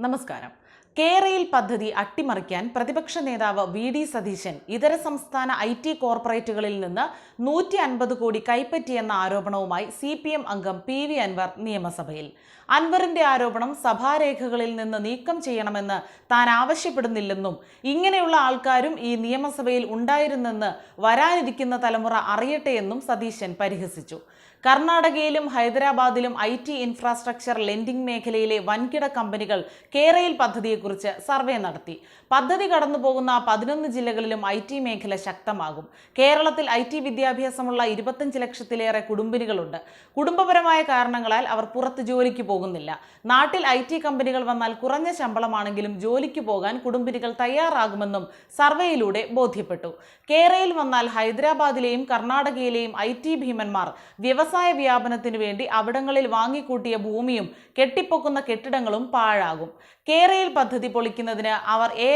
നമസ്കാരം. കേരയിൽ പദ്ധതി അട്ടിമറിക്കാൻ പ്രതിപക്ഷ നേതാവ് വി ഡി സതീശൻ ഇതര സംസ്ഥാന ഐ ടി കോർപ്പറേറ്റുകളിൽ നിന്ന് നൂറ്റി അൻപത് കോടി കൈപ്പറ്റിയെന്ന ആരോപണവുമായി സി പി എം അംഗം പി വി അൻവർ നിയമസഭയിൽ. അൻവറിന്റെ ആരോപണം സഭാരേഖകളിൽ നിന്ന് നീക്കം ചെയ്യണമെന്ന് താൻ ആവശ്യപ്പെടുന്നില്ലെന്നും ഇങ്ങനെയുള്ള ആൾക്കാരും ഈ നിയമസഭയിൽ ഉണ്ടായിരുന്നെന്ന് വരാനിരിക്കുന്ന തലമുറ അറിയട്ടെ എന്നും സതീശൻ പരിഹസിച്ചു. കർണാടകയിലും ഹൈദരാബാദിലും ഐ ടി ഇൻഫ്രാസ്ട്രക്ചർ ലെൻഡിംഗ് മേഖലയിലെ വൻകിട കമ്പനികൾ കേരയിൽ പദ്ധതിയെക്കുറിച്ച് സർവേ നടത്തി. പദ്ധതി കടന്നു പോകുന്ന പതിനൊന്ന് ജില്ലകളിലും ഐ ടി മേഖല ശക്തമാകും. കേരളത്തിൽ ഐ ടി വിദ്യാഭ്യാസമുള്ള ഇരുപത്തഞ്ച് ലക്ഷത്തിലേറെ കുടുംബിനികളുണ്ട്. കുടുംബപരമായ കാരണങ്ങളാൽ അവർ പുറത്ത് ജോലിക്ക് പോകുന്നില്ല. നാട്ടിൽ ഐ ടി കമ്പനികൾ വന്നാൽ കുറഞ്ഞ ശമ്പളമാണെങ്കിലും ജോലിക്ക് പോകാൻ കുടുംബിനികൾ തയ്യാറാകുമെന്നും സർവേയിലൂടെ ബോധ്യപ്പെട്ടു. കേരയിൽ വന്നാൽ ഹൈദരാബാദിലെയും കർണാടകയിലെയും ഐ ടി ഭീമന്മാർ വ്യവസായ വ്യാപനത്തിനു വേണ്ടി അവിടങ്ങളിൽ വാങ്ങിക്കൂട്ടിയ ഭൂമിയും കെട്ടിപ്പൊക്കുന്ന കെട്ടിടങ്ങളും പാഴാകും. കേരയിൽ പദ്ധതി പൊളിക്കുന്നതിന് അവർ A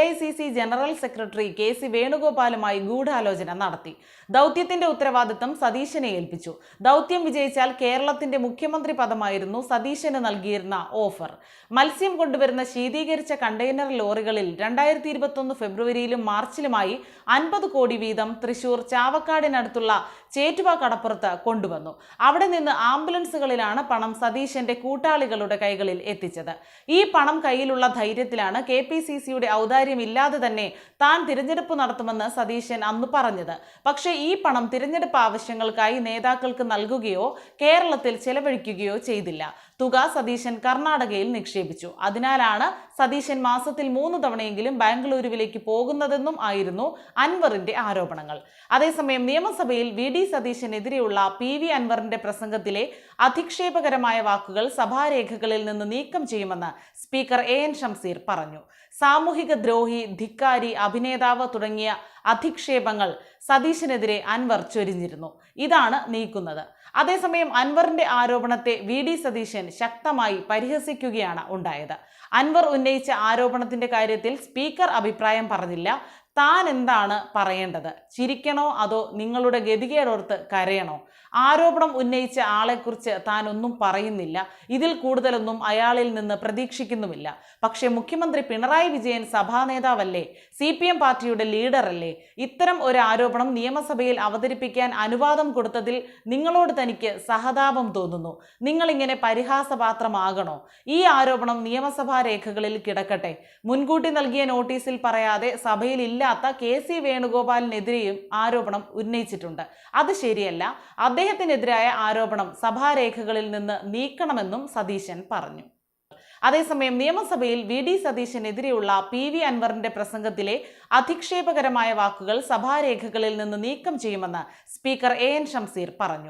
general secretary K C വേണുഗോപാലുമായി ഗൂഢാലോചന നടത്തി. ദൗത്യത്തിന്റെ ഉത്തരവാദിത്തം സതീശനെ ഏൽപ്പിച്ചു. ദൗത്യം വിജയിച്ചാൽ കേരളത്തിന്റെ മുഖ്യമന്ത്രി പദമായിരുന്നു സതീശന് നൽകിയിരുന്ന ഓഫർ. മത്സ്യം കൊണ്ടുവരുന്ന ശീതീകരിച്ച കണ്ടെയ്നർ ലോറികളിൽ രണ്ടായിരത്തി ഇരുപത്തൊന്ന് ഫെബ്രുവരിയിലും മാർച്ചിലുമായി അൻപത് കോടി വീതം തൃശൂർ ചാവക്കാടിനടുത്തുള്ള ചേറ്റുവ കടപ്പുറത്ത് കൊണ്ടുവന്നു. അവിടെ നിന്ന് ആംബുലൻസുകളിലാണ് പണം സതീശന്റെ കൂട്ടാളികളുടെ കൈകളിൽ എത്തിച്ചത്. ഈ പണം കയ്യിലുള്ള ധൈര്യത്തിലാണ് കെ പി സി സിയുടെ ഔദാര്യമില്ലാതെ തന്നെ താൻ തിരഞ്ഞെടുപ്പ് നടത്തുമെന്ന് സതീശൻ അന്ന് പറഞ്ഞത്. പക്ഷേ ഈ പണം തിരഞ്ഞെടുപ്പ് ആവശ്യങ്ങൾക്കായി നേതാക്കൾക്ക് നൽകുകയോ കേരളത്തിൽ ചെലവഴിക്കുകയോ ചെയ്തില്ല. തുക സതീശൻ കർണാടകയിൽ നിക്ഷേപിച്ചു. അതിനാലാണ് സതീശൻ മാസത്തിൽ മൂന്ന് തവണയെങ്കിലും ബാംഗ്ലൂരുവിലേക്ക് പോകുന്നതെന്നും ആയിരുന്നു അൻവറിന്റെ ആരോപണങ്ങൾ. അതേസമയം നിയമസഭയിൽ വി ഡി സതീശനെതിരെയുള്ള പി വി അൻവറിന്റെ പ്രസംഗത്തിലെ അധിക്ഷേപകരമായ വാക്കുകൾ സഭാരേഖകളിൽ നിന്ന് നീക്കം ചെയ്യുമെന്ന് സ്പീക്കർ എ എൻ ഷംസീർ പറഞ്ഞു. സാമൂഹിക ദ്രോഹി ധിക്കാരി അഭിനേതാവ് തുടങ്ങിയ അധിക്ഷേപങ്ങൾ സതീശനെതിരെ അൻവർ ചൊരിഞ്ഞിരുന്നു. ഇതാണ് നീക്കുന്നത്. അതേസമയം അൻവറിന്റെ ആരോപണത്തെ വി. ഡി. സതീശൻ ശക്തമായി പരിഹസിക്കുകയാണ് ഉണ്ടായത്. അൻവർ ഉന്നയിച്ച ആരോപണത്തിന്റെ കാര്യത്തിൽ സ്പീക്കർ അഭിപ്രായം പറഞ്ഞില്ല. താൻ എന്താണ് പറയേണ്ടത്? ചിരിക്കണോ അതോ നിങ്ങളുടെ ഗതികേടോർത്ത് കരയണോ? ആരോപണം ഉന്നയിച്ച ആളെക്കുറിച്ച് താൻ ഒന്നും പറയുന്നില്ല. ഇതിൽ കൂടുതലൊന്നും അയാളിൽ നിന്ന് പ്രതീക്ഷിക്കുന്നുമില്ല. പക്ഷേ മുഖ്യമന്ത്രി പിണറായി വിജയൻ സഭാ നേതാവല്ലേ? സി പി എം പാർട്ടിയുടെ ലീഡറല്ലേ? ഇത്തരം ഒരു ആരോപണം നിയമസഭയിൽ അവതരിപ്പിക്കാൻ അനുവാദം കൊടുത്തതിൽ നിങ്ങളോട് തനിക്ക് സഹതാപം തോന്നുന്നു. നിങ്ങളിങ്ങനെ പരിഹാസപാത്രമാകണോ? ഈ ആരോപണം നിയമസഭാ രേഖകളിൽ കിടക്കട്ടെ. മുൻകൂട്ടി നൽകിയ നോട്ടീസിൽ പറയാതെ സഭയിൽ ഇല്ലാത്ത കെ സി വേണുഗോപാലിനെതിരെയും ആരോപണം ഉന്നയിച്ചിട്ടുണ്ട്. അത് ശരിയല്ല. അദ്ദേഹത്തിനെതിരായ ആരോപണം സഭാരേഖകളിൽ നിന്ന് നീക്കണമെന്നും സതീശൻ പറഞ്ഞു. അതേസമയം നിയമസഭയിൽ വി ഡി സതീശനെതിരെയുള്ള പി വി അൻവറിന്റെ പ്രസംഗത്തിലെ അധിക്ഷേപകരമായ വാക്കുകൾ സഭാരേഖകളിൽ നിന്ന് നീക്കം ചെയ്യുമെന്ന് സ്പീക്കർ എ എൻ ഷംസീർ പറഞ്ഞു.